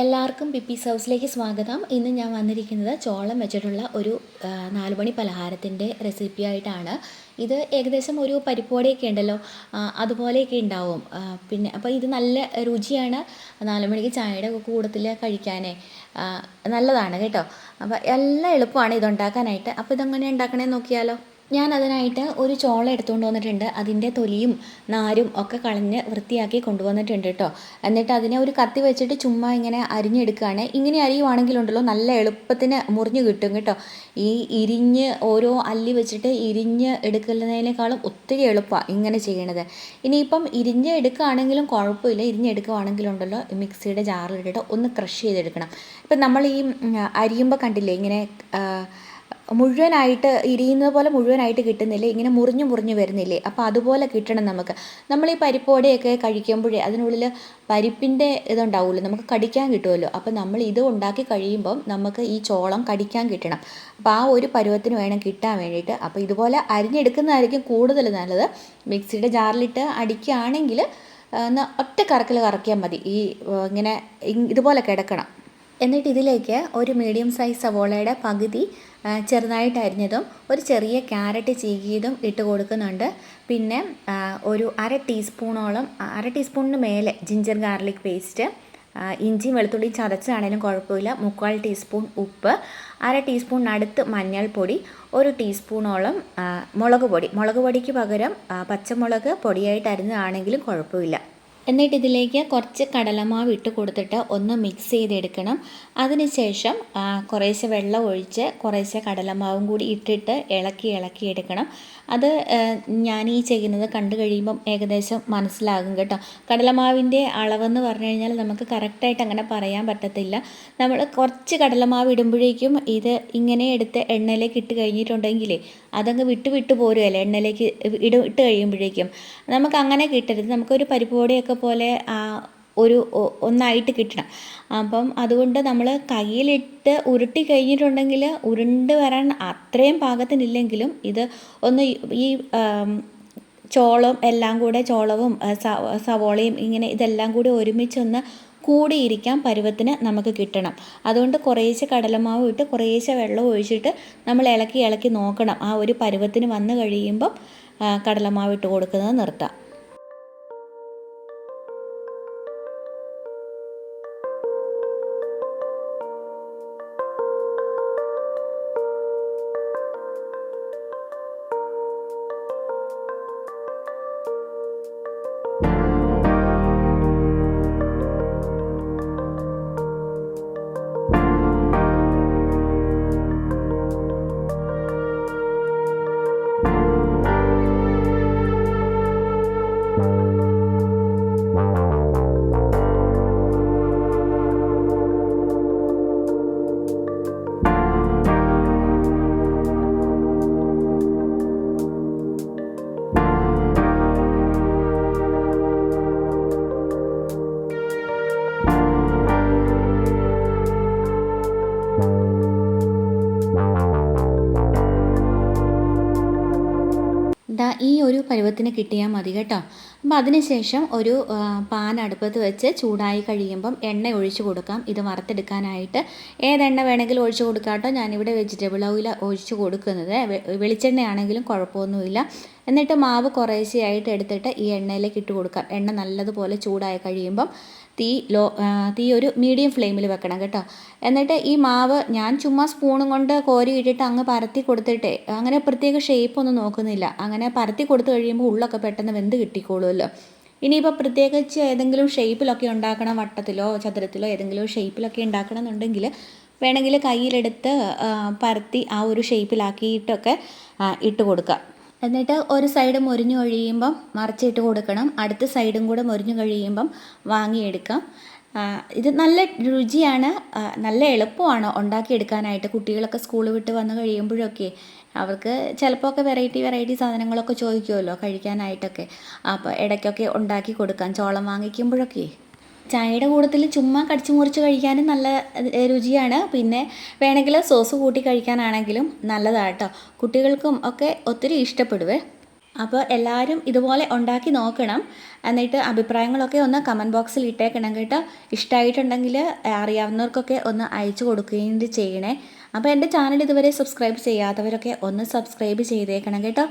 എല്ലാവർക്കും പിപ്പീസ് ഹൗസിലേക്ക് സ്വാഗതം. ഇന്ന് ഞാൻ വന്നിരിക്കുന്നത് ചോളം വെച്ചിട്ടുള്ള ഒരു നാലുമണി നാല് മണി പലഹാരത്തിന്റെ റെസിപ്പി ആയിട്ടാണ്. ഇത് ഏകദേശം ഒരു പരിപ്പോടെയൊക്കെ ഉണ്ടല്ലോ അതുപോലെയൊക്കെ ഉണ്ടാവും. പിന്നെ അപ്പോൾ ഇത് നല്ല രുചിയാണ്. നാലുമണിക്ക് ചായയുടെ കൂടത്തിൽ കഴിക്കാനേ നല്ലതാണ് കേട്ടോ. അപ്പോൾ എല്ലാം എളുപ്പമാണ് ഇതുണ്ടാക്കാനായിട്ട്. അപ്പോൾ ഇതെങ്ങനെ ഉണ്ടാക്കണേന്ന് നോക്കിയാലോ. ഞാൻ അതിനായിട്ട് ഒരു ചോള എടുത്തുകൊണ്ട് വന്നിട്ടുണ്ട്. അതിന്റെ തൊലിയും നാരും ഒക്കെ കളഞ്ഞ് വൃത്തിയാക്കി കൊണ്ടുവന്നിട്ടുണ്ട് കേട്ടോ. എന്നിട്ട് അതിനെ ഒരു കത്തി വെച്ചിട്ട് ചുമ്മാ ഇങ്ങനെ അരിഞ്ഞെടുക്കുകയാണ് ഇങ്ങനെ അരിയുവാണെങ്കിലുണ്ടല്ലോ നല്ല എളുപ്പത്തിന് മുറിഞ്ഞു കിട്ടും കേട്ടോ. ഈ ഇരിഞ്ഞ് ഓരോ അല്ലി വെച്ചിട്ട് ഇരിഞ്ഞ് എടുക്കുന്നതിനേക്കാളും ഒത്തിരി എളുപ്പമാണ് ഇങ്ങനെ ചെയ്യണത്. ഇനിയിപ്പം ഇരിഞ്ഞ് എടുക്കുകയാണെങ്കിലും കുഴപ്പമില്ല. ഇരിഞ്ഞ് ഉണ്ടല്ലോ മിക്സിയുടെ ജാറിലിട്ടിട്ട് ഒന്ന് ക്രഷ് ചെയ്തെടുക്കണം. ഇപ്പം നമ്മൾ ഈ അരിയുമ്പോൾ കണ്ടില്ലേ ഇങ്ങനെ മുഴുവനായിട്ട് ഇരിയുന്നത് പോലെ മുഴുവനായിട്ട് കിട്ടുന്നില്ലേ? ഇങ്ങനെ മുറിഞ്ഞു മുറിഞ്ഞു വരുന്നില്ലേ? അപ്പോൾ അതുപോലെ കിട്ടണം നമുക്ക്. നമ്മൾ ഈ പരിപ്പോടെയൊക്കെ കഴിക്കുമ്പോഴേ അതിനുള്ളിൽ പരിപ്പിന്റെ ഇതുണ്ടാവുമല്ലോ നമുക്ക് കടിക്കാൻ കിട്ടുമല്ലോ അപ്പോൾ നമ്മൾ ഇത് ഉണ്ടാക്കി കഴിയുമ്പം നമുക്ക് ഈ ചോളം കടിക്കാൻ കിട്ടണം. അപ്പോൾ ആ ഒരു പരുവത്തിന് വേണം കിട്ടാൻ വേണ്ടിയിട്ട്. അപ്പോൾ ഇതുപോലെ അരിഞ്ഞെടുക്കുന്നതായിരിക്കും കൂടുതൽ നല്ലത്. മിക്സിയുടെ ജാറിലിട്ട് അടിക്കുകയാണെങ്കിൽ ഒറ്റ കറക്കിൽ കറക്കിയാൽ മതി. ഈ ഇങ്ങനെ ഇതുപോലെ കിടക്കണം. എന്നിട്ട് ഇതിലേക്ക് ഒരു മീഡിയം സൈസ് സവോളയുടെ പകുതി ചെറുതായിട്ട് അരിഞ്ഞതും ഒരു ചെറിയ ക്യാരറ്റ് ചീകിയതും ഇട്ട് കൊടുക്കുന്നുണ്ട്. പിന്നെ ഒരു അര ടീസ്പൂണോളം അര ടീസ്പൂണിന് മേലെ ജിഞ്ചർ ഗാർലിക് പേസ്റ്റ് ഇഞ്ചിയും വെളുത്തുള്ളിയും ചതച്ചാണേലും കുഴപ്പമില്ല. മുക്കാൽ ടീസ്പൂൺ ഉപ്പ് അര ടീസ്പൂണിനടുത്ത് മഞ്ഞൾപ്പൊടി ഒരു ടീസ്പൂണോളം മുളക് പൊടി. മുളക് പൊടിക്ക് പകരം പച്ചമുളക് പൊടിയായിട്ട് അരിഞ്ഞതാണെങ്കിലും കുഴപ്പമില്ല. എന്നിട്ട് ഇതിലേക്ക് കുറച്ച് കടലമാവ് ഇട്ട് കൊടുത്തിട്ട് ഒന്ന് മിക്സ് ചെയ്തെടുക്കണം. അതിനുശേഷം കുറേശ്ശെ വെള്ളം ഒഴിച്ച് കുറേശ്ശെ കടലമാവും കൂടി ഇട്ടിട്ട് ഇളക്കി ഇളക്കി എടുക്കണം. അത് ഞാൻ ഈ ചെയ്യുന്നത് കണ്ടു കഴിയുമ്പം ഏകദേശം മനസ്സിലാകും കേട്ടോ. കടലമാവിന്റെ അളവെന്ന് പറഞ്ഞു കഴിഞ്ഞാൽ നമുക്ക് കറക്റ്റായിട്ട് അങ്ങനെ പറയാൻ പറ്റത്തില്ല. നമ്മൾ കുറച്ച് കടലമാവ് ഇടുമ്പോഴേക്കും ഇത് ഇങ്ങനെ എടുത്ത് എണ്ണയിലേക്ക് ഇട്ട് കഴിഞ്ഞിട്ടുണ്ടെങ്കിൽ അതങ്ങ് വിട്ട് വിട്ട് പോരുമല്ലേ എണ്ണയിലേക്ക് ഇട ഇട്ട് കഴിയുമ്പോഴേക്കും. നമുക്ക് അങ്ങനെ കിട്ടരുത്. നമുക്കൊരു പരിപ്പോടെയൊക്കെ പോലെ ഒരു ഒന്നായിട്ട് കിട്ടണം. അപ്പം അതുകൊണ്ട് നമ്മൾ കയ്യിലിട്ട് ഉരുട്ടി കഴിഞ്ഞിട്ടുണ്ടെങ്കിൽ ഉരുണ്ട് വരാൻ അത്രയും പാകത്തിനില്ലെങ്കിലും ഇത് ഒന്ന് ഈ ചോളം എല്ലാം കൂടെ ചോളവും സവോളയും ഇങ്ങനെ ഇതെല്ലാം കൂടി ഒരുമിച്ചൊന്ന് കൂടിയിരിക്കാൻ പരുവത്തിന് നമുക്ക് കിട്ടണം. അതുകൊണ്ട് കുറേശ്ശെ കടലമാവ് ഇട്ട് കുറേശ്ശെ വെള്ളം ഒഴിച്ചിട്ട് നമ്മൾ ഇളക്കി ഇളക്കി നോക്കണം. ആ ഒരു പരുവത്തിന് വന്നു കഴിയുമ്പം കടലമാവ് ഇട്ട് കൊടുക്കുന്നത് നിർത്താം. പരുവത്തിന് കിട്ടിയാൽ മതി കേട്ടോ. അപ്പം അതിനുശേഷം ഒരു പാൻ അടുപ്പത്ത് വെച്ച് ചൂടായി കഴിയുമ്പം എണ്ണ ഒഴിച്ചു കൊടുക്കാം. ഇത് വറുത്തെടുക്കാനായിട്ട്. ഏതെണ്ണ വേണമെങ്കിലും ഒഴിച്ചു കൊടുക്കാം കേട്ടോ. ഞാനിവിടെ വെജിറ്റബിൾ ഓയിൽ ഒഴിച്ചു കൊടുക്കുന്നത്. വെളിച്ചെണ്ണ വെളിച്ചെണ്ണയാണെങ്കിലും കുഴപ്പമൊന്നുമില്ല. എന്നിട്ട് മാവ് കുറേശ്ശെയായിട്ട് എടുത്തിട്ട് ഈ എണ്ണയിലേക്ക് ഇട്ട് കൊടുക്കാം. എണ്ണ നല്ലതുപോലെ ചൂടായി കഴിയുമ്പം തീ ലോ തീ ഒരു മീഡിയം ഫ്ലെയിമിൽ വെക്കണം കേട്ടോ. എന്നിട്ട് ഈ മാവ് ഞാൻ ചുമ്മാ സ്പൂണും കൊണ്ട് കോരി ഇട്ടിട്ട് അങ്ങ് പരത്തി കൊടുത്തിട്ടേ. അങ്ങനെ പ്രത്യേക ഷേപ്പ് ഒന്നും നോക്കുന്നില്ല. അങ്ങനെ പരത്തി കൊടുത്തു കഴിയുമ്പോൾ ഉള്ളൊക്കെ പെട്ടെന്ന് വെന്ത് കിട്ടിക്കോളുമല്ലോ. ഇനിയിപ്പോൾ പ്രത്യേകിച്ച് ഏതെങ്കിലും ഷേപ്പിലൊക്കെ ഉണ്ടാക്കണം വട്ടത്തിലോ ചതുരത്തിലോ ഏതെങ്കിലും ഷേപ്പിലൊക്കെ ഉണ്ടാക്കണം എന്നുണ്ടെങ്കിൽ വേണമെങ്കിൽ കയ്യിലെടുത്ത് പരത്തി ആ ഒരു ഷേപ്പിലാക്കിയിട്ടൊക്കെ ഇട്ട് കൊടുക്കുക എന്നിട്ട് ഒരു സൈഡ് മുരിഞ്ഞു കഴിയുമ്പം മറിച്ചിട്ട് കൊടുക്കണം. അടുത്ത സൈഡും കൂടെ മുരിഞ്ഞു കഴിയുമ്പം വാങ്ങിയെടുക്കാം. ഇത് നല്ല രുചിയാണ്. നല്ല എളുപ്പമാണ് ഉണ്ടാക്കിയെടുക്കാനായിട്ട്. കുട്ടികളൊക്കെ സ്കൂൾ വിട്ട് വന്നു കഴിയുമ്പോഴൊക്കെ അവർക്ക് ചിലപ്പോൾ ഒക്കെ വെറൈറ്റി വെറൈറ്റി സാധനങ്ങളൊക്കെ ചോദിക്കുമല്ലോ കഴിക്കാനായിട്ടൊക്കെ. അപ്പോൾ ഇടയ്ക്കൊക്കെ ഉണ്ടാക്കി കൊടുക്കാം. ചോളം വാങ്ങിക്കുമ്പോഴൊക്കെ ചായയുടെ കൂട്ടത്തിൽ ചുമ്മാ കടിച്ചു മുറിച്ച് കഴിക്കാനും നല്ല രുചിയാണ്. പിന്നെ വേണമെങ്കിൽ സോസ് കൂട്ടി കഴിക്കാനാണെങ്കിലും നല്ലതാണ് കേട്ടോ കുട്ടികൾക്കും ഒക്കെ ഒത്തിരി ഇഷ്ടപ്പെടുവേ. അപ്പോൾ എല്ലാവരും ഇതുപോലെ ഉണ്ടാക്കി നോക്കണം. എന്നിട്ട് അഭിപ്രായങ്ങളൊക്കെ ഒന്ന് കമന്റ് ബോക്സിൽ ഇട്ടേക്കണം കേട്ടോ. ഇഷ്ടമായിട്ടുണ്ടെങ്കിൽ അറിയാവുന്നവർക്കൊക്കെ ഒന്ന് അയച്ചു കൊടുക്കുകയും ചെയ്യണേ. അപ്പോൾ എന്റെ ചാനൽ ഇതുവരെ സബ്സ്ക്രൈബ് ചെയ്യാത്തവരൊക്കെ ഒന്ന് സബ്സ്ക്രൈബ് ചെയ്തേക്കണം കേട്ടോ.